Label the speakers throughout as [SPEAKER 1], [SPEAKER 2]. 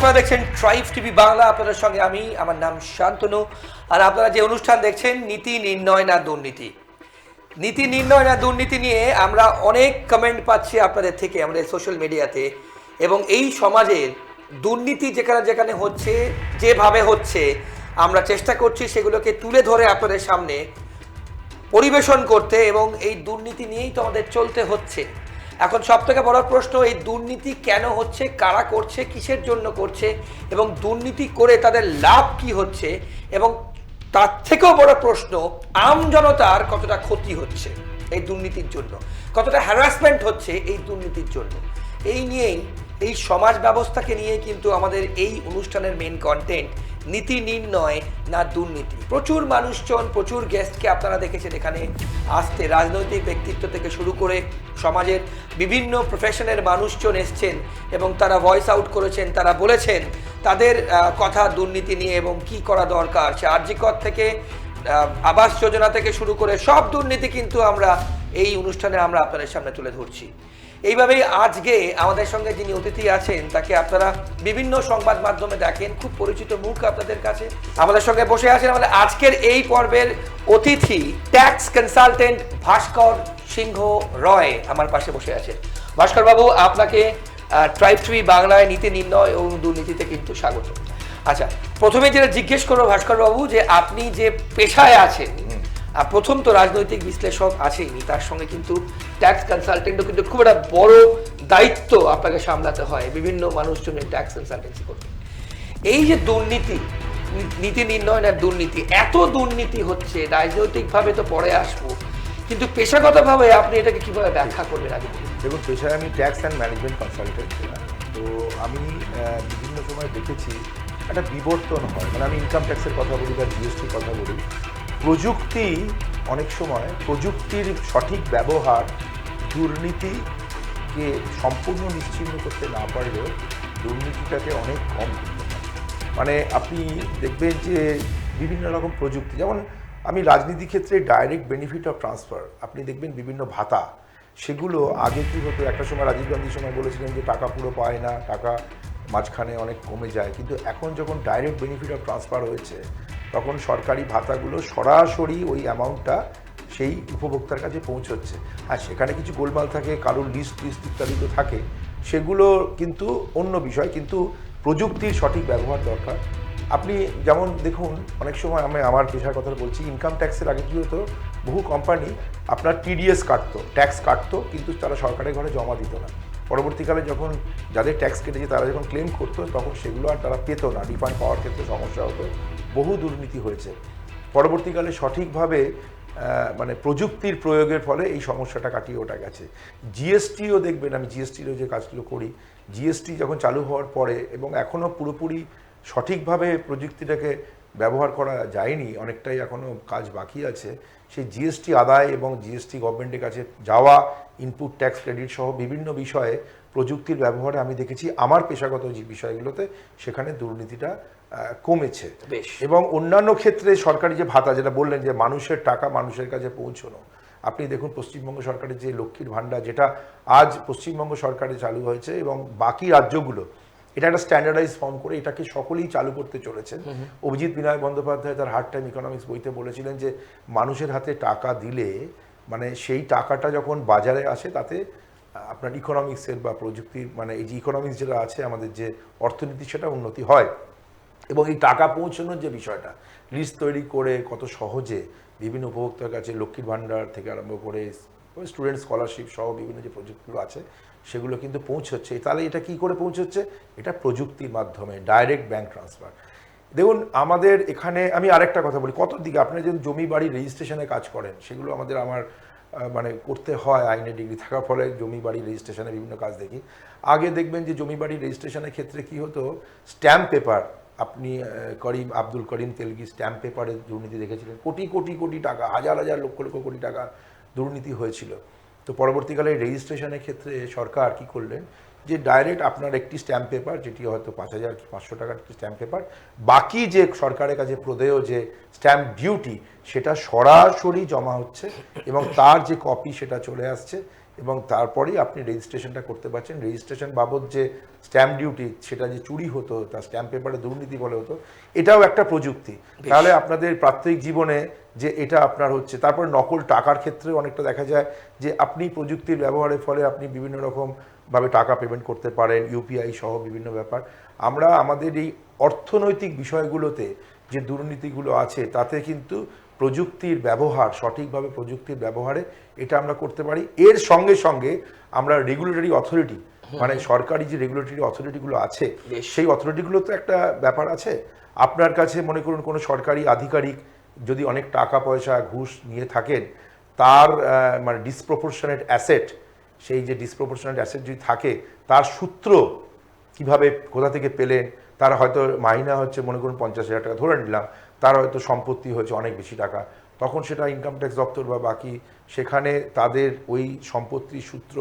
[SPEAKER 1] আপনারা দেখছেন tribe TV Bangla, আপনাদের সঙ্গে আমি, আমার নাম শান্তনু। আর আপনারা যে অনুষ্ঠান দেখছেন, নীতি নির্ণয় না দুর্নীতি। নীতি নির্ণয় না দুর্নীতি নিয়ে আমরা অনেক কমেন্ট পাচ্ছি আপনাদের থেকে, আমাদের সোশ্যাল মিডিয়াতে এবং এই সমাজের দুর্নীতি যেখানে যেখানে হচ্ছে, যেভাবে হচ্ছে, আমরা চেষ্টা করছি সেগুলোকে তুলে ধরে আপনাদের সামনে পরিবেশন করতে এবং এই দুর্নীতি নিয়েই তো আমাদের চলতে হচ্ছে। এখন সব থেকে বড় প্রশ্ন, এই দুর্নীতি কেন হচ্ছে, কারা করছে, কিসের জন্য করছে এবং দুর্নীতি করে তাদের লাভ কি হচ্ছে এবং তার থেকেও বড় প্রশ্ন, আম জনতার কতটা ক্ষতি হচ্ছে এই দুর্নীতির জন্য? কতটা হ্যারাসমেন্ট হচ্ছে এই দুর্নীতির জন্য? এই নিয়েই, এই সমাজ ব্যবস্থাকে নিয়ে কিন্তু আমাদের এই অনুষ্ঠানের মেন কন্টেন্ট নীতি নির্ণয় না দুর্নীতি। প্রচুর মানুষজন, প্রচুর গেস্টকে আপনারা দেখেছেন এখানে আসতে। রাজনৈতিক ব্যক্তিত্ব থেকে শুরু করে সমাজের বিভিন্ন প্রফেশনের মানুষজন এসছেন এবং তারা ভয়েস আউট করেছেন, তারা বলেছেন তাদের কথা দুর্নীতি নিয়ে এবং কি করা দরকার। সে আর্যিকর থেকে আবাস যোজনা থেকে শুরু করে সব দুর্নীতি কিন্তু আমরা এই অনুষ্ঠানে আমরা আপনাদের সামনে তুলে ধরছি। এইভাবেই আজকে আমাদের সঙ্গে যিনি অতিথি আছেন, তাকে আপনারা বিভিন্ন সংবাদ মাধ্যমে দেখেন, খুব পরিচিত মুখ আপনাদের কাছে। আমাদের সঙ্গে বসে আছেন আমাদের আজকের এই পর্বের অতিথি ট্যাক্স কনসালটেন্ট ভাস্কর সিংহ রয় আমার পাশে বসে আছেন। ভাস্কর বাবু, আপনাকে ট্রাইব ট্রি বাংলায় নীতি নির্ণয় ও দুর্নীতিতে কিন্তু স্বাগত। আচ্ছা প্রথমে যেটা জিজ্ঞেস করব ভাস্কর বাবু, যে আপনি যে পেশায় আছেন প্রথম তো রাজনৈতিক বিশ্লেষক আছেই তার সঙ্গে কিন্তু ট্যাক্স কনসালটেন্টও কিন্তু খুব একটা বড় দায়িত্ব আপনাকে সামলাতে হয়, বিভিন্ন মানুষজনের ট্যাক্স কনসালটেন্সি করতে এই যে দুর্নীতি, নীতি নির্ণয় না দুর্নীতি, এত দুর্নীতি হচ্ছে, রাজনৈতিকভাবে তো পরে আসব, কিন্তু পেশাগতভাবে আপনি এটাকে কীভাবে ব্যাখ্যা করবেন আগে।
[SPEAKER 2] দেখুন, পেশায় আমি ট্যাক্স অ্যান্ড ম্যানেজমেন্ট কনসালটেন্ট ছিলাম, তো আমি বিভিন্ন সময় দেখেছি একটা বিবর্তন হয় মানে আমি ইনকাম ট্যাক্সের কথা বলি বা জিএসটির কথা বলি প্রযুক্তি অনেক সময় প্রযুক্তির সঠিক ব্যবহার দুর্নীতিকে সম্পূর্ণ নিশ্চিহ্ন করতে না পারলেও দুর্নীতিটাকে অনেক কম মানে আপনি দেখবেন যে বিভিন্ন রকম প্রযুক্তি, যেমন আমি রাজনীতি ক্ষেত্রে ডাইরেক্ট বেনিফিট অফ ট্রান্সফার আপনি দেখবেন বিভিন্ন ভাতা, সেগুলো আগে কি হতো? একটা সময় রাজীব গান্ধীর সময় বলেছিলেন যে টাকা পুরো পায় না, টাকা মাঝখানে অনেক কমে যায়, কিন্তু এখন যখন ডাইরেক্ট বেনিফিট অফ ট্রান্সফার হয়েছে তখন সরকারি ভাতাগুলো সরাসরি ওই অ্যামাউন্টটা সেই উপভোক্তার কাছে পৌঁছচ্ছে। আর সেখানে কিছু গোলমাল থাকে, কারোর লিস্ট লিস্ট ইত্যাদি তো থাকে। সেগুলো কিন্তু অন্য বিষয়, কিন্তু প্রযুক্তির সঠিক ব্যবহার দরকার। আপনি যেমন দেখুন, অনেক সময় আমি আমার পেশার কথা বলছি ইনকাম ট্যাক্সের আগে কী হতো, বহু কোম্পানি আপনার টিডিএস কাটতো ট্যাক্স কাটতো, কিন্তু তারা সরকারের ঘরে জমা দিত না। পরবর্তীকালে যখন যাদের ট্যাক্স কেটেছে তারা যখন ক্লেম করতো, তখন সেগুলো আর তারা পেতো না। রিফান্ড পাওয়ার ক্ষেত্রে সমস্যা হতো। বহু দুর্নীতি হয়েছে। পরবর্তীকালে সঠিকভাবে মানে প্রযুক্তির প্রয়োগের ফলে এই সমস্যাটা কাটিয়ে ওঠা গেছে। জিএসটিও দেখবেন আমি জিএসটিরও যে কাজগুলো করি জিএসটি যখন চালু হওয়ার পরে এবং এখনও পুরোপুরি সঠিকভাবে প্রযুক্তিটাকে ব্যবহার করা যায়নি, অনেকটাই এখনও কাজ বাকি আছে, সেই জিএসটি আদায় এবং জিএসটি গভর্নমেন্টের কাছে যাওয়া ইনপুট ট্যাক্স ক্রেডিট সহ বিভিন্ন বিষয়ে প্রযুক্তির ব্যবহারে আমি দেখেছি আমার পেশাগত যে বিষয়গুলোতে সেখানে দুর্নীতিটা কমেছে। এবং অন্যান্য ক্ষেত্রে সরকারি যে ভাতা যেটা বললেন যে মানুষের টাকা মানুষের কাছে পৌঁছানো। আপনি দেখুন পশ্চিমবঙ্গ সরকারের যে লক্ষ্মীর ভাণ্ডার যেটা আজ পশ্চিমবঙ্গ সরকারে চালু হয়েছে এবং বাকি রাজ্যগুলো এটা একটা স্ট্যান্ডার্ডাইজ ফর্ম করে এটাকে সকলেই চালু করতে চলেছেন। অভিজিৎ বিনায়ক বন্দ্যোপাধ্যায় তার হার্ড টাইম ইকোনমিক্স বইতে বলেছিলেন যে মানুষের হাতে টাকা দিলে মানে সেই টাকাটা যখন বাজারে আসে, তাতে আপনার ইকোনমিক্সের বা প্রযুক্তির মানে এই যে ইকোনমিক্স যেটা আছে, আমাদের যে অর্থনীতি, সেটা উন্নতি হয়। এবং এই টাকা পৌঁছানোর যে বিষয়টা লিস্ট তৈরি করে কত সহজে বিভিন্ন উপভোক্তার কাছে লক্ষ্মীর ভাণ্ডার থেকে আরম্ভ করে স্টুডেন্ট স্কলারশিপ সহ বিভিন্ন যে প্রযুক্তিগুলো আছে, সেগুলো কিন্তু পৌঁছচ্ছে। তাহলে এটা কি করে পৌঁছচ্ছে? এটা প্রযুক্তির মাধ্যমে ডাইরেক্ট ব্যাংক ট্রান্সফার দেখুন, আমাদের এখানে আমি আরেকটা কথা বলি। কত দিকে আপনারা যেন জমি বাড়ি রেজিস্ট্রেশনে কাজ করেন, সেগুলো আমাদের আমার মানে করতে হয় আইনে ডিগ্রি থাকার ফলে জমি বাড়ি রেজিস্ট্রেশনে বিভিন্ন কাজ দেখি। আগে দেখবেন যে জমি বাড়ি রেজিস্ট্রেশনের ক্ষেত্রে কি হতো স্ট্যাম্প পেপার আপনি করিম, আব্দুল করিম তেলগি স্ট্যাম্প পেপারে দুর্নীতি দেখেছিলেন। কোটি কোটি কোটি টাকা, হাজার হাজার, লক্ষ লক্ষ কোটি টাকা দুর্নীতি হয়েছিল। তো পরবর্তীকালে রেজিস্ট্রেশনের ক্ষেত্রে সরকার কি করলেন যে ডাইরেক্ট আপনার একটি স্ট্যাম্প পেপার যেটি হয়তো পাঁচ হাজার কি পাঁচশো টাকার একটি স্ট্যাম্প পেপার বাকি যে সরকারের কাছে প্রদেয় যে স্ট্যাম্প ডিউটি সেটা সরাসরি জমা হচ্ছে এবং তার যে কপি সেটা চলে আসছে এবং তারপরেই আপনি রেজিস্ট্রেশনটা করতে পারছেন। রেজিস্ট্রেশন বাবদ যে স্ট্যাম্প ডিউটি সেটা যে চুরি হতো তার স্ট্যাম্প পেপারে দুর্নীতি বলে হতো এটাও একটা প্রযুক্তি। তাহলে আপনাদের প্রাত্যহিক জীবনে যে এটা আপনার হচ্ছে তারপর নকল টাকার ক্ষেত্রে অনেকটা দেখা যায় যে আপনি প্রযুক্তির ব্যবহারের ফলে আপনি বিভিন্ন রকম ভাবে টাকা পেমেন্ট করতে পারেন ইউপিআই সহ বিভিন্ন ব্যাপার। আমরা আমাদের এই অর্থনৈতিক বিষয়গুলোতে যে দুর্নীতিগুলো আছে তাতে কিন্তু প্রযুক্তির ব্যবহার সঠিকভাবে প্রযুক্তির ব্যবহারে এটা আমরা করতে পারি। এর সঙ্গে সঙ্গে আমরা রেগুলেটরি অথরিটি মানে সরকারি যে রেগুলেটরি অথরিটিগুলো আছে সেই অথরিটিগুলো তো একটা ব্যাপার আছে। আপনার কাছে মনে করুন কোনো সরকারি আধিকারিক যদি অনেক টাকা পয়সা ঘুষ নিয়ে থাকেন তার মানে ডিসপ্রপোর্শনেট অ্যাসেট সেই যে ডিসপ্রপোর্শনেট অ্যাসেট যদি থাকে, তার সূত্র কীভাবে কোথা থেকে পেলেন, তার হয়তো মাইনা হচ্ছে মনে করুন পঞ্চাশ হাজার টাকা ধরে নিলাম, তার হয়তো সম্পত্তি হয়েছে অনেক বেশি টাকা, তখন সেটা ইনকাম ট্যাক্স দপ্তর বা বাকি সেখানে তাদের ওই সম্পত্তির সূত্র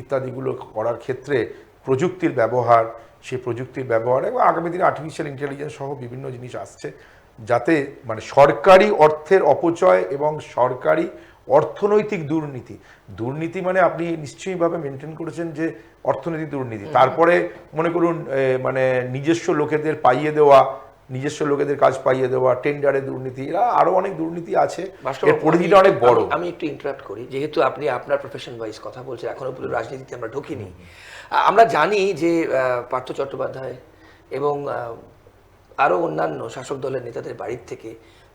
[SPEAKER 2] ইত্যাদিগুলো করার ক্ষেত্রে প্রযুক্তির ব্যবহার, সেই প্রযুক্তির ব্যবহার এবং আগামী দিনে আর্টিফিশিয়াল ইন্টেলিজেন্স সহ বিভিন্ন জিনিস আসছে, যাতে মানে সরকারি অর্থের অপচয় এবং সরকারি অর্থনৈতিক দুর্নীতি। দুর্নীতি মানে আপনি নিশ্চয়ইভাবে মেনটেন করেছেন যে অর্থনৈতিক দুর্নীতি। তারপরে মনে করুন মানে নিজস্ব লোকেদের পাইয়ে দেওয়া নিজস্ব লোকেদের কাজ পাইয়ে দেওয়া টেন্ডারে দুর্নীতি এরা আরও অনেক দুর্নীতি আছে। এর পরিধিটা অনেক বড়।
[SPEAKER 1] আমি- একটু ইন্টারাপ্ট করি। যেহেতু আপনি আপনার প্রফেশন ওয়াইজ কথা বলছেন এখনও পর্যন্ত রাজনীতিতে আমরা ঢুকিনি। আমরা জানি যে পার্থ চট্টোপাধ্যায় এবং আরও অন্যান্য শাসক দলের নেতাদের বাড়ির থেকে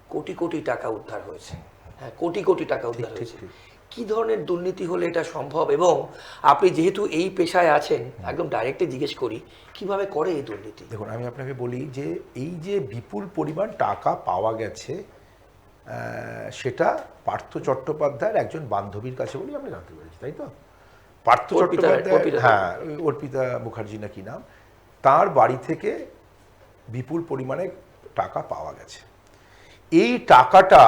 [SPEAKER 1] কোটি কোটি টাকা উদ্ধার হয়েছে। হ্যাঁ কোটি কোটি টাকা উদ্ধার হয়েছে। কি ধরনের দুর্নীতি হলে এটা সম্ভব? এবং আপনি যেহেতু এই পেশায় আছেন একদম ডাইরেক্টলি জিজ্ঞেস করি কীভাবে করে এই দুর্নীতি?
[SPEAKER 2] দেখুন আমি আপনাকে বলি যে এই যে বিপুল পরিমাণ টাকা পাওয়া গেছে সেটা পার্থ চট্টোপাধ্যায়ের একজন বান্ধবীর কাছে বলি আমরা জানতে পেরেছি তাই তো? পার্থ চট্টোপাধ্যায়। হ্যাঁ অর্পিতা মুখার্জি না কি নাম? তার বাড়ি থেকে বিপুল পরিমাণে টাকা পাওয়া গেছে। এই টাকাটা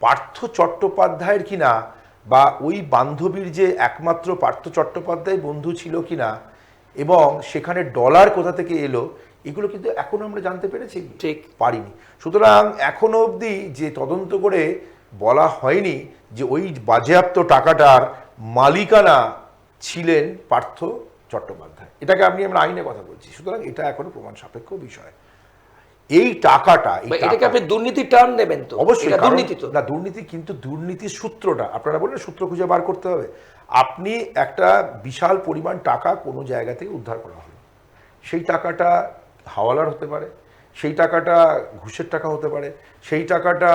[SPEAKER 2] পার্থ চট্টোপাধ্যায়ের কিনা বা ওই বান্ধবীর যে একমাত্র পার্থ চট্টোপাধ্যায় বন্ধু ছিল কিনা এবং সেখানে ডলার কোথা থেকে এলো এগুলো কিন্তু এখনও আমরা জানতে পেরেছি।
[SPEAKER 1] ঠিক।
[SPEAKER 2] পারিনি। সুতরাং এখনও অবধি যে তদন্ত করে বলা হয়নি যে ওই বাজেয়াপ্ত টাকাটার মালিকানা ছিলেন পার্থ চট্টোপাধ্যায়। এটাকে আপনি আমরা আইনে কথা বলছি। সুতরাং এটা এখনও প্রমাণ সাপেক্ষ বিষয়। এই টাকাটা
[SPEAKER 1] এটাকে আপনি দুর্নীতির টার্ম নেবেন তো।
[SPEAKER 2] অবশ্যই
[SPEAKER 1] দুর্নীতি তো।
[SPEAKER 2] না দুর্নীতি কিন্তু দুর্নীতির সূত্রটা আপনারা বললেন সূত্র খুঁজে বার করতে হবে। আপনি একটা বিশাল পরিমাণ টাকা কোনো জায়গা থেকে উদ্ধার করা হলো। সেই টাকাটা হাওয়ালার হতে পারে সেই টাকাটা ঘুষের টাকা হতে পারে সেই টাকাটা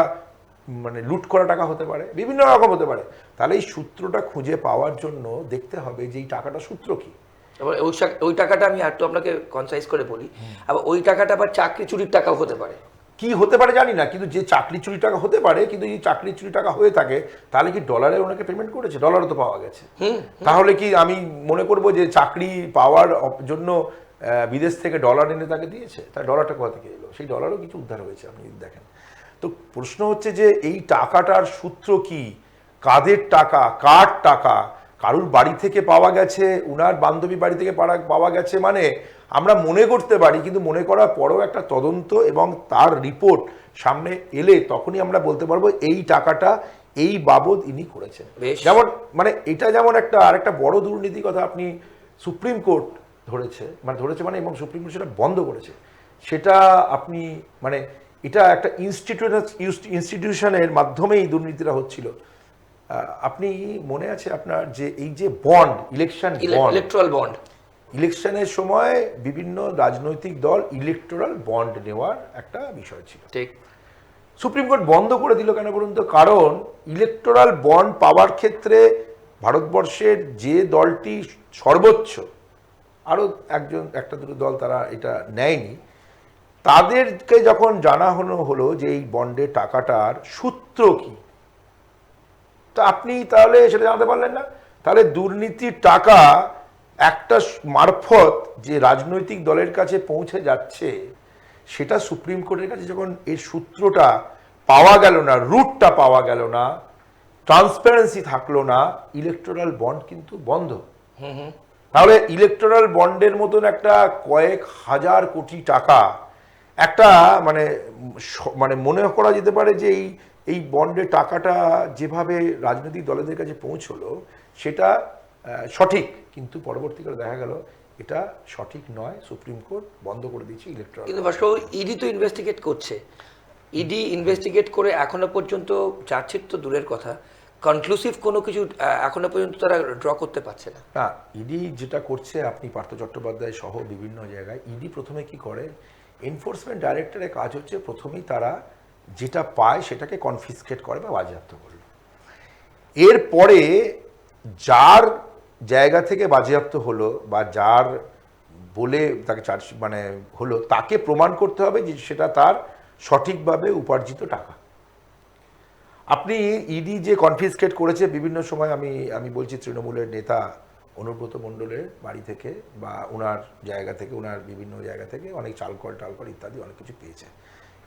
[SPEAKER 2] মানে লুট করা টাকা হতে পারে বিভিন্ন রকম হতে পারে। তাহলে এই সূত্রটা খুঁজে পাওয়ার জন্য দেখতে হবে যে এই টাকাটা সূত্র কি।
[SPEAKER 1] এবার ওই ওই টাকাটা আমি একটু আপনাকে কনসাইজ করে বলি। আবার ওই টাকাটা আবার চাকরি চুরির টাকাও হতে পারে।
[SPEAKER 2] কি হতে পারে জানি না কিন্তু যে চাকরি চুরি টাকা হতে পারে কিন্তু যদি চাকরি চুরি টাকা হয়ে থাকে তাহলে কি ডলারে ওনাকে পেমেন্ট করেছে? ডলারও তো পাওয়া গেছে। তাহলে কি আমি মনে করব যে চাকরি পাওয়ার জন্য বিদেশ থেকে ডলার এনে তাকে দিয়েছে? তার ডলারটা কোথা থেকে এলো? সেই ডলারও কিছু উদ্ধার হয়েছে আপনি যদি দেখেন। তো প্রশ্ন হচ্ছে যে এই টাকাটার সূত্র কি? কাদের টাকা? কার টাকা? কারুর বাড়ি থেকে পাওয়া গেছে উনার বান্ধবী বাড়ি থেকে পাড়া- পাওয়া গেছে মানে আমরা মনে করতে পারি কিন্তু মনে করার পরেও একটা তদন্ত এবং তার রিপোর্ট সামনে এলে তখনই আমরা বলতে পারব এই টাকাটা এই বাবদ ইনি করেছেন। যেমন মানে এটা যেমন একটা আর একটা বড় দুর্নীতি কথা আপনি সুপ্রিম কোর্ট ধরেছে মানে ধরেছে মানে এবং সুপ্রিম কোর্ট সেটা বন্ধ করেছে। সেটা আপনি মানে এটা একটা ইনস্টিটিউট ইনস্টিটিউশনের মাধ্যমেই দুর্নীতিটা হচ্ছিল। আপনি মনে আছে আপনার যে এই যে bond election bond?
[SPEAKER 1] Electoral bond.
[SPEAKER 2] ইলেকশনের সময় বিভিন্ন রাজনৈতিক দল ইলেকটোরাল বন্ড নেওয়ার একটা বিষয় ছিল।
[SPEAKER 1] ঠিক।
[SPEAKER 2] সুপ্রিম কোর্ট বন্ধ করে দিল কেন বলুন তো? কারণ ইলেকটোরাল বন্ড পাওয়ার ক্ষেত্রে ভারতবর্ষের যে দলটি সর্বোচ্চ আরও একজন একটা দুটো দল তারা এটা নেয়নি তাদেরকে যখন জানা হলো হলো যে এই বন্ডের টাকাটার সূত্র কি তা আপনি তাহলে সেটা জানাতে পারলেন না। তাহলে দুর্নীতির টাকা একটা মারফত যে রাজনৈতিক দলের কাছে পৌঁছে যাচ্ছে সেটা সুপ্রিম কোর্টের কাছে যখন এর সূত্রটা পাওয়া গেল না রুটটা পাওয়া গেল না ট্রান্সপারেন্সি থাকল না ইলেকট্রাল বন্ড কিন্তু বন্ধ। তাহলে ইলেকটোরাল বন্ডের মতন একটা কয়েক হাজার কোটি টাকা একটা মানে মানে মনে করা যেতে পারে যে এই এই বন্ডের টাকাটা যেভাবে রাজনৈতিক দলেদের কাছে পৌঁছলো সেটা সঠিক কিন্তু পরবর্তীকালে দেখা গেল এটা সঠিক নয়। সুপ্রিম কোর্ট বন্ধ করে দিয়েছে ইলেকট্রাল
[SPEAKER 1] কিন্তু ভাস্কর ইডি তো ইনভেস্টিগেট করছে। ইডি ইনভেস্টিগেট করে এখনও পর্যন্ত চার্জশিট তো দূরের কথা। কনক্লুসিভ কোনো কিছু এখনও পর্যন্ত তারা ড্র করতে পারছে না।
[SPEAKER 2] না ইডি যেটা করছে আপনি পার্থ চট্টোপাধ্যায় সহ বিভিন্ন জায়গায় ইডি প্রথমে কি করে? এনফোর্সমেন্ট ডাইরেক্টরের কাজ হচ্ছে প্রথমেই তারা যেটা পায় সেটাকে কনফিসকেট করে বা বাজেয়াপ্ত করল। এরপরে যার জায়গা থেকে বাজেয়াপ্ত হলো বা যার বলে তাকে চার্জ মানে হলো, তাকে প্রমাণ করতে হবে যে সেটা তার সঠিকভাবে উপার্জিত টাকা। আপনি ইডি যে কনফিসকেট করেছে, বিভিন্ন সময় আমি আমি বলছি তৃণমূলের নেতা অনুব্রত মণ্ডলের বাড়ি থেকে বা ওনার জায়গা থেকে ওনার বিভিন্ন জায়গা থেকে অনেক চালকল টালকল ইত্যাদি অনেক কিছু পেয়েছে।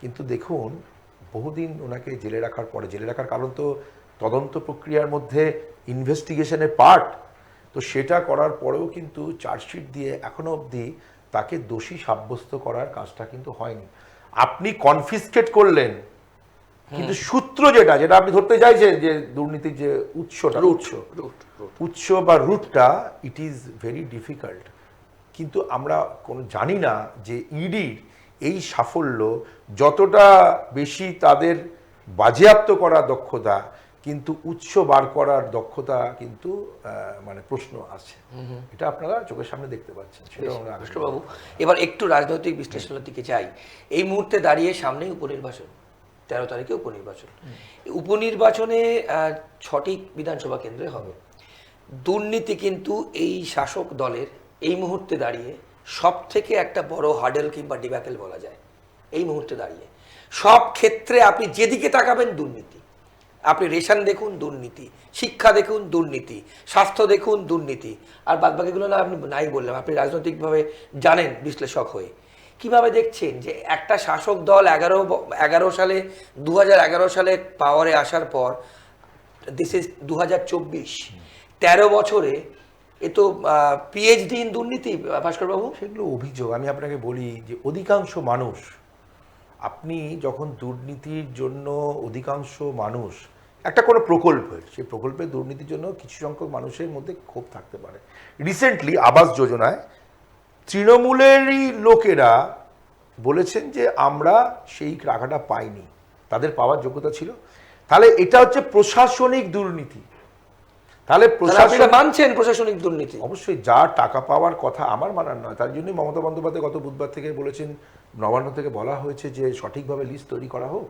[SPEAKER 2] কিন্তু দেখুন বহুদিন ওনাকে জেলে রাখার পরে জেলে রাখার কারণ তো তদন্ত প্রক্রিয়ার মধ্যে ইনভেস্টিগেশনের পার্ট তো সেটা করার পরেও কিন্তু চার্জশিট দিয়ে এখনও অবধি তাকে দোষী সাব্যস্ত করার কাজটা কিন্তু হয়নি। আপনি কনফিসকেট করলেন কিন্তু সূত্র যেটা যেটা আপনি ধরতে চাইছেন যে দুর্নীতির যে উৎসটা উৎস উৎস বা রুটটা ইট ইজ ভেরি ডিফিকাল্ট কিন্তু আমরা কোনো জানি না যে ইডির এই সাফল্য যতটা বেশি তাদের বাজেয়াপ্ত করার দক্ষতা কিন্তু উৎস বার করার দক্ষতা কিন্তু মানে প্রশ্ন আছে। এটা আপনারা চোখের সামনে দেখতে পাচ্ছেন সেটা আমরা
[SPEAKER 1] এবার একটু রাজনৈতিক বিশ্লেষণের দিকে চাই এই মুহূর্তে দাঁড়িয়ে সামনেই উপনির্বাচন তেরো তারিখে উপনির্বাচন। উপনির্বাচনে ছটি বিধানসভা কেন্দ্রে হবে। দুর্নীতি কিন্তু এই শাসক দলের এই মুহূর্তে দাঁড়িয়ে সব থেকে একটা বড় হার্ডেল কিংবা ডিব্যাকেল বলা যায় এই মুহূর্তে দাঁড়িয়ে। সব ক্ষেত্রে আপনি যেদিকে তাকাবেন দুর্নীতি। আপনি রেশন দেখুন, দুর্নীতি। শিক্ষা দেখুন, দুর্নীতি। স্বাস্থ্য দেখুন, দুর্নীতি। আর বাদ বাকিগুলো না আপনি নাই বললাম, আপনি রাজনৈতিকভাবে জানেন, বিশ্লেষক হয়ে। কীভাবে দেখছেন যে একটা শাসক দল এগারো এগারো সালে দু সালে পাওয়ারে আসার পর দিস ইজ দু হাজার চব্বিশ, তেরো বছরে এ তো পিএইচডি ইন দুর্নীতি, ভাস্করবাবু?
[SPEAKER 2] সেগুলো অভিযোগ। আমি আপনাকে বলি যে অধিকাংশ মানুষ, আপনি যখন দুর্নীতির জন্য অধিকাংশ মানুষ, একটা কোনো প্রকল্পের সেই প্রকল্পের দুর্নীতির জন্য কিছু সংখ্যক মানুষের মধ্যে ক্ষোভ থাকতে পারে। রিসেন্টলি আবাস যোজনায় তৃণমূলেরই লোকেরা বলেছেন যে আমরা সেই টাকাটা পাইনি। তাদের পাওয়ার যোগ্যতা ছিল। তাহলে এটা হচ্ছে প্রশাসনিক দুর্নীতি। তাহলে প্রশাসন
[SPEAKER 1] মানছেন প্রশাসনিক দুর্নীতি।
[SPEAKER 2] অবশ্যই যা টাকা পাওয়ার কথা আমার মানার নয় তার জন্যই মমতা বন্দ্যোপাধ্যায় গত বুধবার থেকে বলেছেন নবান্ন থেকে বলা হয়েছে যে সঠিকভাবে লিস্ট তৈরি করা হোক।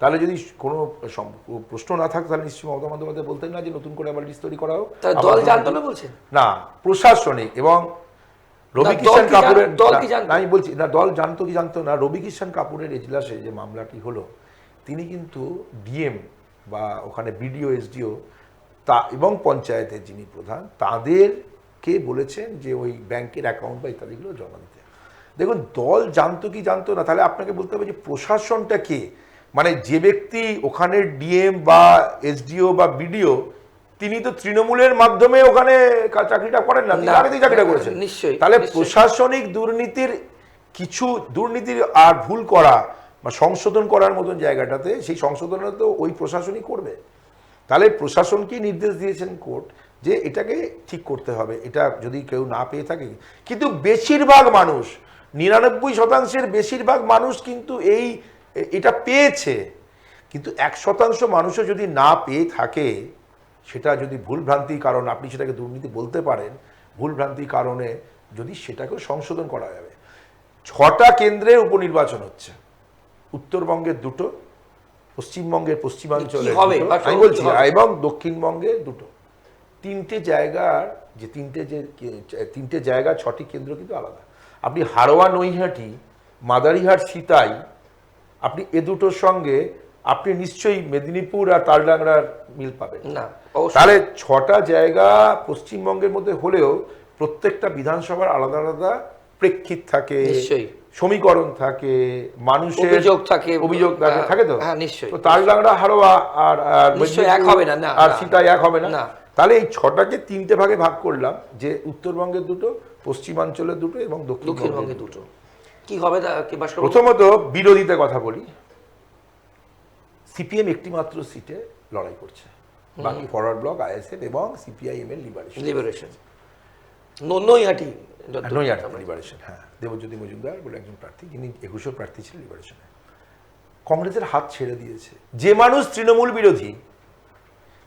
[SPEAKER 2] তাহলে যদি কোনো প্রশ্ন না থাকতো তাহলে নিশ্চয়ই মমতা বন্দ্যোপাধ্যায় বলতেন না যে নতুন করে আবার লিস্ট তৈরি করা হোক।
[SPEAKER 1] দল জানতো না বলছেন?
[SPEAKER 2] না প্রশাসনিক এবং রবি কিষান কাপুরের
[SPEAKER 1] দল কি জানতো?
[SPEAKER 2] আমি বলছি না দল জানতো কি জানতো না রবি কিষান কাপুরের এজলাসে যে মামলাটি হলো তিনি কিন্তু ডিএম বা ওখানে বিডিও এসডিও তা এবং পঞ্চায়েতের যিনি প্রধান তাদেরকে বলেছেন যে ওই ব্যাংকের অ্যাকাউন্ট বা ইত্যাদিগুলো জমা দিতে। দেখুন দল জানতো কি জানতো না তাহলে আপনাকে বলতে হবে যে প্রশাসনটা কে? মানে যে ব্যক্তি ওখানের ডিএম বা এসডিও বা বিডিও তিনি তো তৃণমূলের মাধ্যমে ওখানে চাকরিটা করেন না তিনি আগে চাকরিটা করেছেন।
[SPEAKER 1] নিশ্চয়ই,
[SPEAKER 2] তাহলে প্রশাসনিক দুর্নীতির কিছু দুর্নীতির আর ভুল করা বা সংশোধন করার মতন জায়গাটাতে সেই সংশোধনটা তো ওই প্রশাসনই করবে। তাহলে প্রশাসনকেই নির্দেশ দিয়েছেন কোর্ট যে এটাকে ঠিক করতে হবে? এটা যদি কেউ না পেয়ে থাকে। কিন্তু বেশিরভাগ মানুষ, নিরানব্বই শতাংশের বেশিরভাগ মানুষ কিন্তু এই, এটা পেয়েছে। কিন্তু এক শতাংশ মানুষও যদি না পেয়ে থাকে, সেটা যদি ভুলভ্রান্তির কারণ আপনি সেটাকে দুর্নীতি বলতে পারেন ভুলভ্রান্তির কারণে যদি সেটাকেও সংশোধন করা যাবে। ছটা কেন্দ্রে উপনির্বাচন হচ্ছে। উত্তরবঙ্গের দুটো পশ্চিমবঙ্গের পশ্চিমাঞ্চলে
[SPEAKER 1] হবে?
[SPEAKER 2] আমি বলছি এবং দক্ষিণবঙ্গে দুটো। তিনটে জায়গার যে তিনটে যে তিনটে জায়গা ছটি কেন্দ্র কিন্তু আলাদা। আপনি হারোয়া নৈহাটি মাদারিহাট সিতাই আপনি এ দুটোর সঙ্গে আপনি নিশ্চয়ই মেদিনীপুর আর তালডাংরার মিল পাবেন।
[SPEAKER 1] না
[SPEAKER 2] তাহলে ছটা জায়গা পশ্চিমবঙ্গের মধ্যে হলেও প্রত্যেকটা বিধানসভার আলাদা আলাদা প্রেক্ষিত থাকে। সমীকরণ থাকে মানুষের
[SPEAKER 1] অভিযোগ থাকে।
[SPEAKER 2] অভিযোগ থাকে
[SPEAKER 1] হ্যাঁ,
[SPEAKER 2] থাকে তো
[SPEAKER 1] হ্যাঁ, নিশ্চয়ই।
[SPEAKER 2] তো তালডাংরা হারোয়া আর আর
[SPEAKER 1] এক হবে না, না,
[SPEAKER 2] আর
[SPEAKER 1] না।
[SPEAKER 2] সীতাই এক হবে না। তাহলে এই ছটাকে তিনটে ভাগে ভাগ করলাম যে উত্তরবঙ্গের দুটো পশ্চিমাঞ্চলের দুটো এবং
[SPEAKER 1] দক্ষিণবঙ্গে
[SPEAKER 2] দক্ষিণবঙ্গের
[SPEAKER 1] দুটো কি হবে
[SPEAKER 2] প্রথমত বিরোধীতে কথা বলি সিপিএম একটি মাত্র সিটে লড়াই করছে বাকি ফরওয়ার্ড ব্লক আইএসএফ এবং সিপিআইএম এর লিবারেশন
[SPEAKER 1] লিবারেশন নৈহাটি
[SPEAKER 2] নৈয়ার লিবারেশন হ্যাঁ। দেবজ্যোতি মজুমদার বলে একজন প্রার্থী যিনি একুশেও প্রার্থী ছিলেন লিবারেশনে কংগ্রেসের হাত ছেড়ে দিয়েছে। যে মানুষ তৃণমূল বিরোধী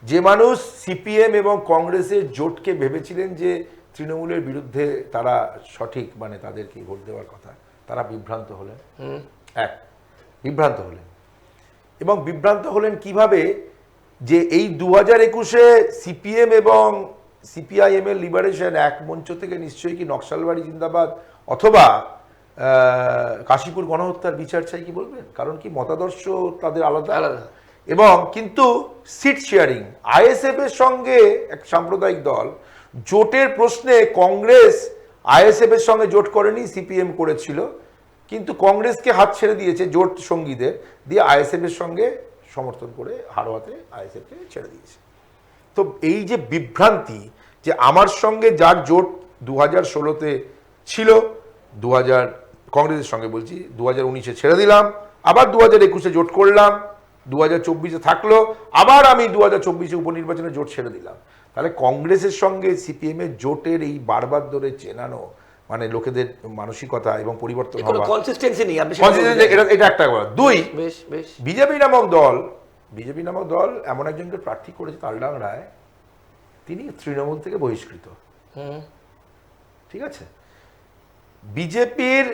[SPEAKER 2] যে মানুষ সিপিএম এবং কংগ্রেসের জোটকে ভেবেছিলেন যে তৃণমূলের বিরুদ্ধে তারা সঠিক মানে তাদেরকে ভোট দেওয়ার কথা তারা বিভ্রান্ত হলেন। এক বিভ্রান্ত হলেন। এবং বিভ্রান্ত হলেন কীভাবে? যে এই দু হাজার একুশে সিপিএম এবং সিপিআইএম এর লিবারেশন এক মঞ্চ থেকে নিশ্চয়ই কি নকশালবাড়ি জিন্দাবাদ অথবা কাশীপুর গণহত্যার বিচার চাই কি বলবেন? কারণ কি মতাদর্শ তাদের আলাদা।
[SPEAKER 1] আলাদা।
[SPEAKER 2] এবং কিন্তু সিট শেয়ারিং আইএসএফ এর সঙ্গে এক সাম্প্রদায়িক দল জোটের প্রশ্নে কংগ্রেস আইএসএফ এর সঙ্গে জোট করেনি সিপিএম করেছিল। কিন্তু কংগ্রেসকে হাত ছেড়ে দিয়েছে জোট সঙ্গীদের দিয়ে আইএসএফ এর সঙ্গে সমর্থন করে হারোয়াতে আইএসএফকে ছেড়ে দিয়েছে। তো এই যে বিভ্রান্তি যে আমার সঙ্গে যার জোট দু হাজার ষোলোতে ছিল দু হাজার কংগ্রেসের সঙ্গে বলছি দু হাজার উনিশে ছেড়ে দিলাম আবার দু হাজার একুশে জোট করলাম দু হাজার চব্বিশে থাকল আবার আমি দু হাজার চব্বিশে উপনির্বাচনে জোট ছেড়ে দিলাম। তাহলে কংগ্রেসের সঙ্গে সিপিএম এর জোটের এই বারবার ধরে চেনানো মানে লোকেদের মানসিকতা এবং পরিবর্তন হওয়া
[SPEAKER 1] কনসিস্টেন্সি নেই
[SPEAKER 2] এটা এটা একটা কথা। দুই
[SPEAKER 1] বেশ বেশ।
[SPEAKER 2] বিজেপি নামক দল বিজেপি নামক দল এমন একজনকে প্রার্থী করেছে তালডাংরায় তিনি তৃণমূল থেকে বহিষ্কৃত।
[SPEAKER 1] হুম।
[SPEAKER 2] ঠিক আছে? বিজেপির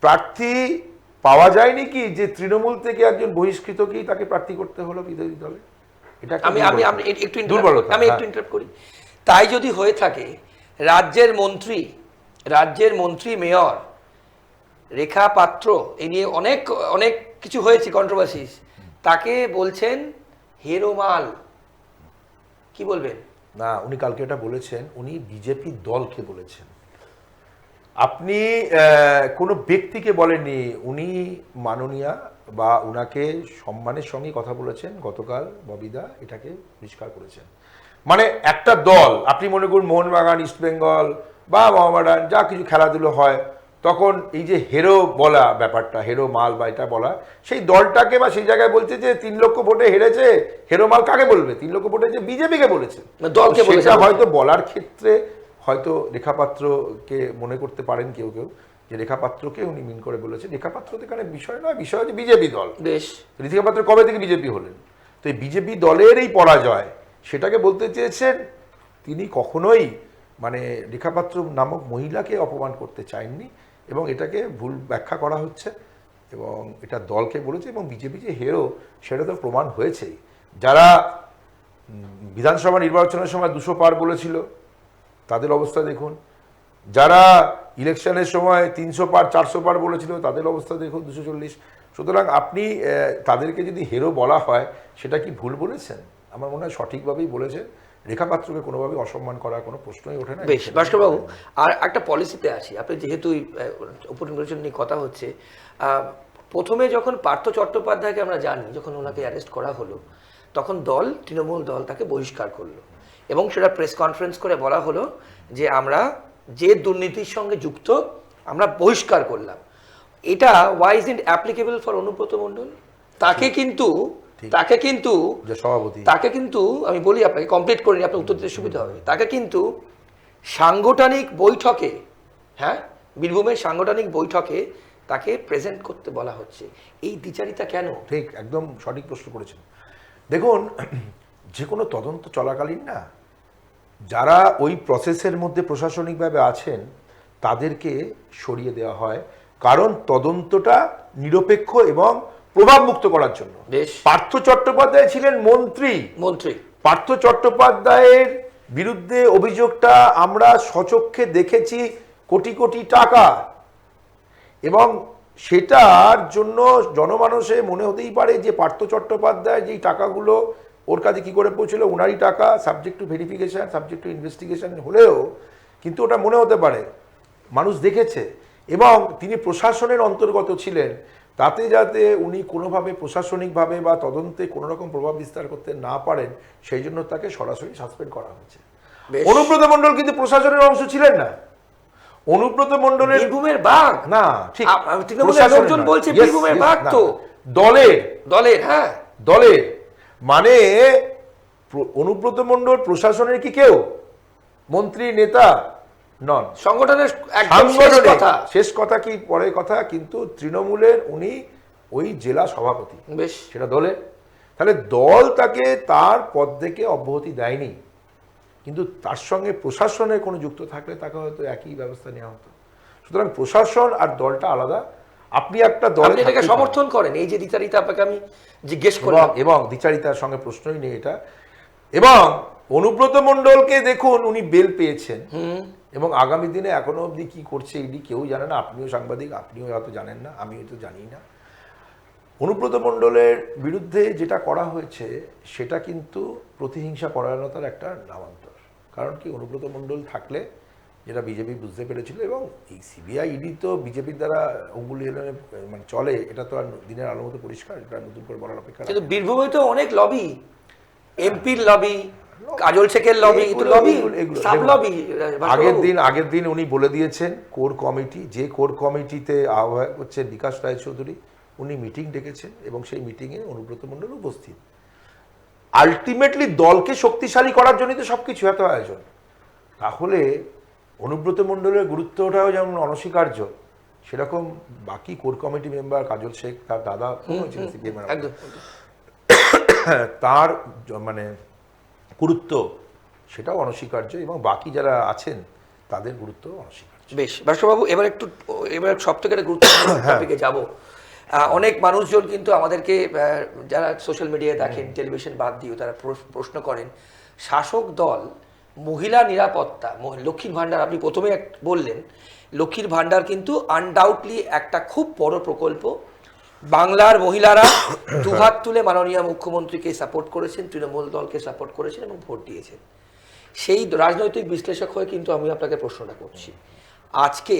[SPEAKER 2] প্রার্থী পাওয়া যায়নি কি যে তৃণমূল থেকে একজন বহিষ্কৃতকেই তাকে প্রার্থী করতে হলো বিরোধী দলে? এটা
[SPEAKER 1] আমি আমি আমি একটু
[SPEAKER 2] দুর্বলতা
[SPEAKER 1] আমি একটু
[SPEAKER 2] হ্যাঁ।
[SPEAKER 1] ইন্টারাপ্ট করি। তাই যদি হয়ে থাকে রাজ্যের মন্ত্রী রাজ্যের মন্ত্রী মেয়র রেখা পাত্র এ নিয়ে অনেক অনেক কিছু হয়েছে কন্ট্রোভার্সিস তাকে বলছেন, হেরোমাল। কি বলবেন?
[SPEAKER 2] না, উনি কালকে এটা বলেছেন, উনি বিজেপি দলকে বলেছেন। আপনি কোনো ব্যক্তিকে বলেননি, উনি মাননীয়া বা উনাকে সম্মানের সঙ্গে কথা বলেছেন, গতকাল ববিদা এটাকে পরিষ্কার করেছেন। মানে একটা দল, আপনি মনে করুন মোহনবাগান, ইস্টবেঙ্গল বা মোহামেডান, যা কিছু খেলাধুলো হয় তখন এই যে হেরো বলা ব্যাপারটা হেরো মাল বা এটা বলা সেই দলটাকে বা সেই জায়গায় বলছে যে তিন লক্ষ ভোটে হেরেছে হেরো মাল কাকে বলবে? তিন লক্ষ ভোটে যে বিজেপিকে বলেছে।
[SPEAKER 1] দলকে বলেছে।
[SPEAKER 2] সেটা হয়তো বলার ক্ষেত্রে হয়তো রেখাপাত্রকে মনে করতে পারেন কেউ কেউ যে রেখাপাত্রকে উনি মিন করে বলেছেন। রেখাপাত্র তো এখানে বিষয় নয় বিষয় হচ্ছে বিজেপি দল।
[SPEAKER 1] বেশ।
[SPEAKER 2] ঋতিকা পাত্র কবে থেকে বিজেপি হলেন? তো এই বিজেপি দলের এই পরাজয় সেটাকে বলতে চেয়েছেন তিনি কখনোই মানে রেখাপাত্র নামক মহিলাকে অপমান করতে চাননি এবং এটাকে ভুল ব্যাখ্যা করা হচ্ছে এবং এটা দলকে বলেছে এবং বিজেপি যে হেরো, সেটা তো প্রমাণ হয়েছেই। যারা বিধানসভা নির্বাচনের সময় দুশো পার বলেছিল, তাদের অবস্থা দেখুন। যারা ইলেকশনের সময় তিনশো পার, চারশো পার বলেছিল, তাদের অবস্থা দেখুন দুশো চল্লিশ। সুতরাং আপনি তাদেরকে যদি হেরো বলা হয়, সেটা কি ভুল বলেছেন? আমার মনে হয় সঠিকভাবেই বলেছেন। রেখাপাত্রকে কোনোভাবে অসম্মান করার কোনো প্রশ্নই ওঠে না।
[SPEAKER 1] বেশ, ভাস্করবাবু, আর একটা পলিসিতে আছি। আপনি যেহেতু উপনির্বাচন নিয়ে কথা হচ্ছে প্রথমে যখন পার্থ চট্টোপাধ্যায়কে আমরা জানি, যখন ওনাকে অ্যারেস্ট করা হলো, তখন দল, তৃণমূল দল তাকে বহিষ্কার করল। এবং সেটা প্রেস কনফারেন্স করে বলা হলো যে, আমরা যে দুর্নীতির সঙ্গে যুক্ত, আমরা বহিষ্কার করলাম। এটা why's isn't applicable for Anubrata Mondal? তাকে কিন্তু তাকে কিন্তু
[SPEAKER 2] সভাপতি।
[SPEAKER 1] তাকে কিন্তু আমি বলি আপনাকে কমপ্লিট করিনি আপনার উত্তর দিতে সুবিধা হবে। তাকে কিন্তু সাংগঠনিক বৈঠকে হ্যাঁ বীরভূমের সাংগঠনিক বৈঠকে তাকে প্রেজেন্ট করতে বলা হচ্ছে। এই দ্বিচারিতা কেন?
[SPEAKER 2] ঠিক একদম সঠিক প্রশ্ন করেছেন। দেখুন যে কোনো তদন্ত চলাকালীন না যারা ওই প্রসেসের মধ্যে প্রশাসনিকভাবে আছেন তাদেরকে সরিয়ে দেওয়া হয়। কারণ তদন্তটা নিরপেক্ষ এবং প্রভাবমুক্ত করার জন্য। পার্থ চট্টোপাধ্যায় ছিলেন মন্ত্রী।
[SPEAKER 1] মন্ত্রী।
[SPEAKER 2] পার্থ চট্টোপাধ্যায়ের বিরুদ্ধে অভিযোগটা আমরা সচক্ষে দেখেছি কোটি কোটি টাকা। এবং সেটার জন্য জনমানসে মনে হতেই পারে যে পার্থ চট্টোপাধ্যায় যেই টাকাগুলো ওর কাছে কি করে পৌঁছলো ওনারই টাকা subject to verification subject to investigation হলেও কিন্তু ওটা মনে হতে পারে। মানুষ দেখেছে। এবং তিনি প্রশাসনের অন্তর্গত ছিলেন। তাতে যাতে উনি কোনোভাবে প্রশাসনিকভাবে বা তদন্তে কোনো রকম প্রভাব বিস্তার করতে না পারেন সেই জন্য তাকে সরাসরি সাসপেন্ড করা হয়েছে। অনুব্রত মণ্ডল কিন্তু প্রশাসনের অংশ ছিলেন না। অনুব্রত মণ্ডলের
[SPEAKER 1] বীরভূমের বাঘ?
[SPEAKER 2] না ঠিক।
[SPEAKER 1] তৃণমূলের লোকজন। বলছে বীরভূমের বাঘ তো।
[SPEAKER 2] দলের।
[SPEAKER 1] দলের হ্যাঁ।
[SPEAKER 2] দলের। মানে অনুব্রত মণ্ডল প্রশাসনের কি কেউ? মন্ত্রী নেতা নন
[SPEAKER 1] সংগঠনের শেষ কথা।
[SPEAKER 2] শেষ কথা কি পরের কথা কিন্তু তৃণমূলের উনি ওই জেলা সভাপতি।
[SPEAKER 1] বেশ।
[SPEAKER 2] সেটা দলে তাহলে দল তাকে তার পদ থেকে অব্যাহতি দেয়নি। কিন্তু তার সঙ্গে প্রশাসনের কোনো যুক্ত থাকলে তাকে হয়তো একই ব্যবস্থা নেওয়া হতো। সুতরাং প্রশাসন আর দলটা আলাদা। আপনি একটা দল
[SPEAKER 1] এটাকে সমর্থন করেন। এই যে দ্বিতারিতা আপনাকে আমি জিজ্ঞেস করলাম।
[SPEAKER 2] এবং দ্বিচারিতার সঙ্গে প্রশ্নই নেই এটা। এবং অনুব্রত মণ্ডলকে দেখুন উনি বেল পেয়েছেন। এবং আগামী দিনে এখনও অবধি কি করছে ইডি কেউ জানে না, আপনিও সাংবাদিক, আপনিও হয়তো জানেন না আমি হয়তো জানি না। অনুব্রত মণ্ডলের বিরুদ্ধে যেটা করা হয়েছে, সেটা কিন্তু প্রতিহিংসা পরায়ণতার একটা নামান্তর। কারণ কি, অনুব্রত মণ্ডল থাকলে যেটা বিজেপি বুঝতে পেরেছিল এবং এই সিবিআই ইডি তো বিজেপির দ্বারা অঙ্গুলি হেলনে মানে চলে, এটা তো আর দিনের আলো মতো পরিষ্কার, এটা নতুন করে বলার অপেক্ষা
[SPEAKER 1] কিন্তু বীরভূমে তো অনেক লবি এমপির লবি কাজল শেখের লবি লবি সাব লবি
[SPEAKER 2] আগের দিন আগের দিন উনি বলে দিয়েছেন কোর কমিটি যে কোর কমিটিতে আহ্বায়ক হচ্ছে বিকাশ রায়চৌধুরী উনি মিটিং ডেকেছেন এবং সেই মিটিংয়ে অনুব্রত মণ্ডল উপস্থিত। আলটিমেটলি দলকে শক্তিশালী করার জন্যই তো সবকিছু এত আয়োজন। তাহলে অনুব্রত মণ্ডলের গুরুত্বটাও যেমন অনস্বীকার্য সেরকম বাকি core committee member Kajal Sheikh তার দাদা সিপিএম তার মানে গুরুত্ব সেটাও অনস্বীকার্য এবং বাকি যারা আছেন তাদের গুরুত্ব অনস্বীকার্য
[SPEAKER 1] বেশ বাসবাবু এবার একটু এবার সব থেকে একটা গুরুত্বপূর্ণ
[SPEAKER 2] হ্যাঁ।
[SPEAKER 1] টপিকে যাব অনেক মানুষজন কিন্তু আমাদেরকে যারা সোশ্যাল মিডিয়ায় দেখেন টেলিভিশন বাদ দিয়েও তারা প্রশ- প্রশ্ন করেন শাসক দল মহিলা নিরাপত্তা লক্ষ্মীর ভাণ্ডার আপনি প্রথমে বললেন লক্ষ্মীর ভাণ্ডার কিন্তু আনডাউটলি একটা খুব বড় প্রকল্প বাংলার মহিলারা দুহাত তুলে মাননীয় মুখ্যমন্ত্রীকে সাপোর্ট করেছেন, তৃণমূল দলকে সাপোর্ট করেছেন এবং ভোট দিয়েছেন। সেই রাজনৈতিক বিশ্লেষক হয়ে কিন্তু আমি আপনাকে প্রশ্নটা করছি। আজকে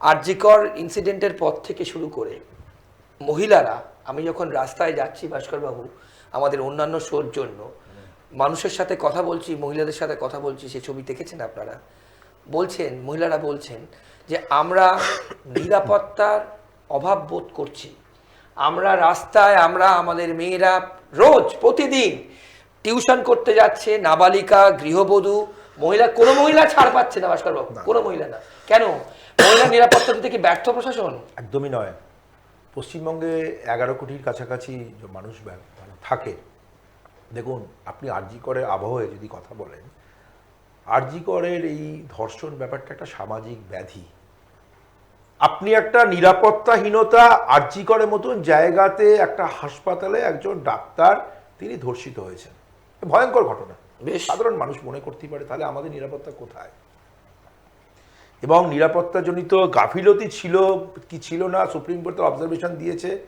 [SPEAKER 1] আরজিকর ইনসিডেন্টের পর থেকে শুরু করে মহিলারা, আমি যখন রাস্তায় যাচ্ছি ভাস্করবাবু, আমাদের অন্যান্য শোর জন্য, মানুষের সাথে কথা বলছি, মহিলাদের সাথে কথা বলছি, সে ছবি দেখেছেন আপনারা? বলছেন, মহিলারা বলছেন যে আমরা নিরাপত্তার অভাব বোধ করছি। আমরা রাস্তায় আমরা আমাদের মেয়েরা রোজ প্রতিদিন টিউশন করতে যাচ্ছে নাবালিকা গৃহবধূ মহিলা কোনো মহিলা ছাড় পাচ্ছে না ভাস্করবাবু কোনো মহিলা না। কেন? মহিলা নিরাপত্তা দিতে কি ব্যর্থ প্রশাসন?
[SPEAKER 2] একদমই নয়। পশ্চিমবঙ্গে এগারো কোটির কাছাকাছি মানুষ মানে থাকে দেখুন আপনি আরজি করে আবহাওয়ায় যদি কথা বলেন আরজি করের এই ধর্ষণ ব্যাপারটা একটা সামাজিক ব্যাধি। আপনি একটা নিরাপত্তাহীনতা আরজি করে মতন জায়গাতে একটা হাসপাতালে একজন ডাক্তার তিনি ধর্ষিত হয়েছেন। ভয়ঙ্কর ঘটনা।
[SPEAKER 1] বেশ।
[SPEAKER 2] সাধারণ মানুষ মনে করতেই পারে তাহলে আমাদের নিরাপত্তা কোথায়? এবং নিরাপত্তাজনিত গাফিলতি ছিল কি ছিল না সুপ্রিম কোর্ট অবজারভেশন দিয়েছে।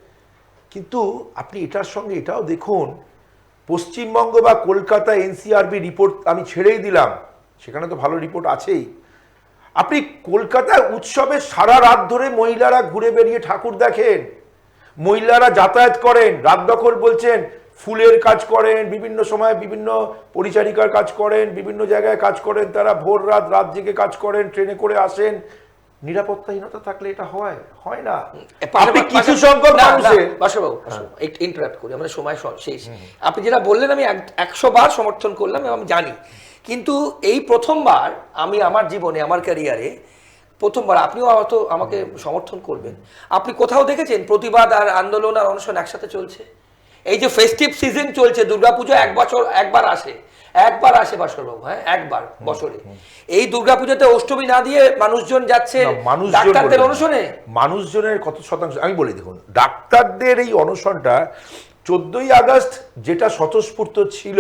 [SPEAKER 2] কিন্তু আপনি এটার সঙ্গে এটাও দেখুন পশ্চিমবঙ্গ বা কলকাতা এনসিআরবি রিপোর্ট আমি ছেড়েই দিলাম। সেখানে তো ভালো রিপোর্ট আছেই। আপনি কলকাতায় উৎসবে সারা রাত ধরে মহিলারা ঘুরে বেরিয়ে ঠাকুর দেখেন মহিলারা যাতায়াত করেন রাত দখল বলছেন ফুলের কাজ করেন বিভিন্ন সময় বিভিন্ন পরিচারিকার কাজ করেন বিভিন্ন জায়গায় কাজ করেন তারা ভোর রাত রাত জেগে কাজ করেন ট্রেনে করে আসেন। নিরাপত্তাহীনতা থাকলে এটা হয় হয় না। আপনি কিছু সংখ্যক মানুষের
[SPEAKER 1] বাসবাবু একটু ইন্টারাপ্ট করি আমরা সময় শেষ। আপনি যেটা বললেন আমি এক- একশো বার সমর্থন করলাম এবং আমি জানি। কিন্তু এই প্রথমবার আমি আমার জীবনে আমার ক্যারিয়ারে প্রথমবার আপনিও হয়তো আমাকে সমর্থন করবেন। আপনি কোথাও দেখেছেন প্রতিবাদ আর আন্দোলন আর অনশন একসাথে চলছে? এই যে ফেস্টিভ সিজন চলছে দুর্গাপুজো এক বছর একবার আসে। একবার আসে বাসরবাবু হ্যাঁ একবার বছরে। এই দুর্গাপুজোতে অষ্টমী না দিয়ে মানুষজন যাচ্ছে ডাক্তারদের অনশনে?
[SPEAKER 2] মানুষজনের কত শতাংশ? আমি বলি দেখুন ডাক্তারদের এই অনশনটা চোদ্দই আগস্ট যেটা স্বতঃস্ফূর্ত ছিল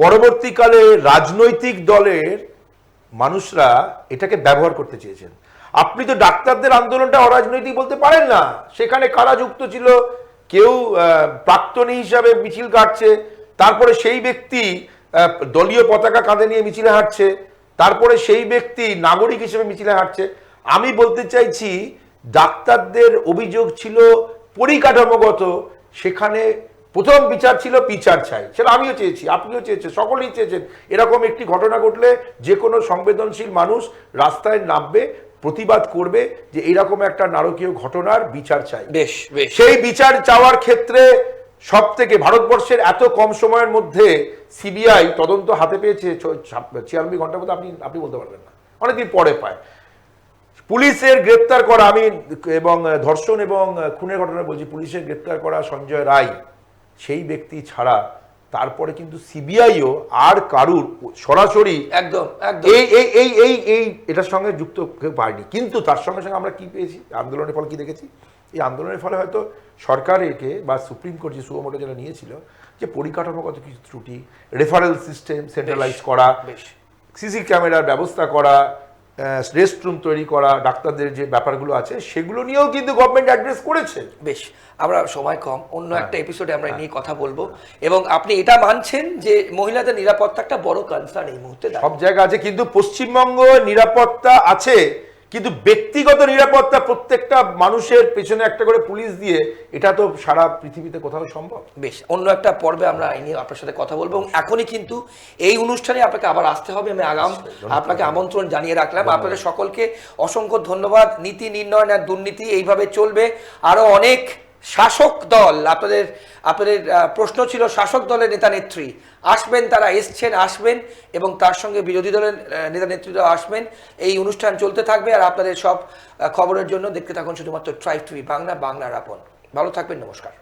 [SPEAKER 2] পরবর্তীকালে রাজনৈতিক দলের মানুষরা এটাকে ব্যবহার করতে চেয়েছেন। আপনি তো ডাক্তারদের আন্দোলনটা অরাজনৈতিক বলতে পারেন না। সেখানে কারা যুক্ত ছিল? কেউ প্রাক্তনী হিসাবে মিছিল কাটছে, তারপরে সেই ব্যক্তি দলীয় পতাকা কাঁধে নিয়ে মিছিলে হাঁটছে, তারপরে সেই ব্যক্তি নাগরিক হিসেবে মিছিলে হাঁটছে। আমি বলতে চাইছি, ডাক্তারদের অভিযোগ ছিল পরিকাঠামোগত, সেখানে প্রথম বিচার ছিল বিচার চাই। সেটা আমিও চেয়েছি আপনিও চেয়েছেন সকলেই চেয়েছেন। এরকম একটি ঘটনা ঘটলে যে কোনো সংবেদনশীল মানুষ রাস্তায় নামবে প্রতিবাদ করবে যে এরকম একটা নারকীয় ঘটনার বিচার চাই।
[SPEAKER 1] বেশ বেশ।
[SPEAKER 2] সেই বিচার চাওয়ার ক্ষেত্রে সব থেকে ভারতবর্ষের এত কম সময়ের মধ্যে সিবিআই তদন্ত হাতে পেয়েছে ছিয়ানব্বই ঘণ্টার মধ্যে আপনি আপনি বলতে পারবেন না। অনেকদিন পরে পায়। পুলিশের গ্রেপ্তার করা আমি এবং ধর্ষণ এবং খুনের ঘটনা বলছি পুলিশের গ্রেপ্তার করা সঞ্জয় রায়। সেই ব্যক্তি ছাড়া তারপরে কিন্তু সিবিআইও আর কারুর সরাসরি
[SPEAKER 1] একদম একদম।
[SPEAKER 2] এই এই এই এই এই এটার সঙ্গে যুক্ত কেউ পায়নি। কিন্তু তার সঙ্গে সঙ্গে আমরা কি পেয়েছি? আন্দোলনের ফলে কি দেখেছি? এই আন্দোলনের ফলে হয়তো সরকার একে বা সুপ্রিম কোর্ট যে সুমোটো যেটা নিয়েছিল যে পরিকাঠামোগত কিছু ত্রুটি রেফারেল সিস্টেম সেন্ট্রালাইজ করা সিসি ক্যামেরার ব্যবস্থা করা রেস্ট রুম তৈরি করা ডাক্তারদের যে ব্যাপারগুলো আছে সেগুলো নিয়েও কিন্তু গভর্নমেন্ট অ্যাড্রেস করেছে।
[SPEAKER 1] বেশ আমরা সময় কম। অন্য
[SPEAKER 2] হ্যাঁ।
[SPEAKER 1] একটা এপিসোডে আমরা নিয়ে কথা বলব। এবং আপনি এটা মানছেন যে মহিলাদের নিরাপত্তা একটা বড় কনসার্ন এই মুহূর্তে
[SPEAKER 2] সব জায়গা আছে কিন্তু পশ্চিমবঙ্গ নিরাপত্তা আছে। কিন্তু ব্যক্তিগত নিরাপত্তা প্রত্যেকটা মানুষের পেছনে একটা করে পুলিশ দিয়ে এটা তো সারা পৃথিবীতে কোথাও সম্ভব?
[SPEAKER 1] বেশ অন্য একটা পর্বে আমরা এই নিয়ে আপনার সাথে কথা বলব এবং এখনই কিন্তু এই অনুষ্ঠানে আপনাকে আবার আসতে হবে। আমি আগাম আপনাকে আমন্ত্রণ জানিয়ে রাখলাম। আপনাদের সকলকে অসংখ্য ধন্যবাদ। নীতি নির্ণয় না দুর্নীতি এইভাবে চলবে। আরও অনেক শাসক দল, আপনাদের আপনাদের প্রশ্ন ছিল শাসক দলের নেতা নেত্রী। আসবেন তারা, এসছেন, আসবেন এবং তার সঙ্গে বিরোধী দলের নেতা নেত্রীরা আসবেন। এই অনুষ্ঠান চলতে থাকবে আর আপনাদের সব খবরের জন্য দেখতে থাকুন শুধুমাত্র ট্রাইভ টিভি বাংলা, বাংলার আপন। ভালো থাকবেন, নমস্কার।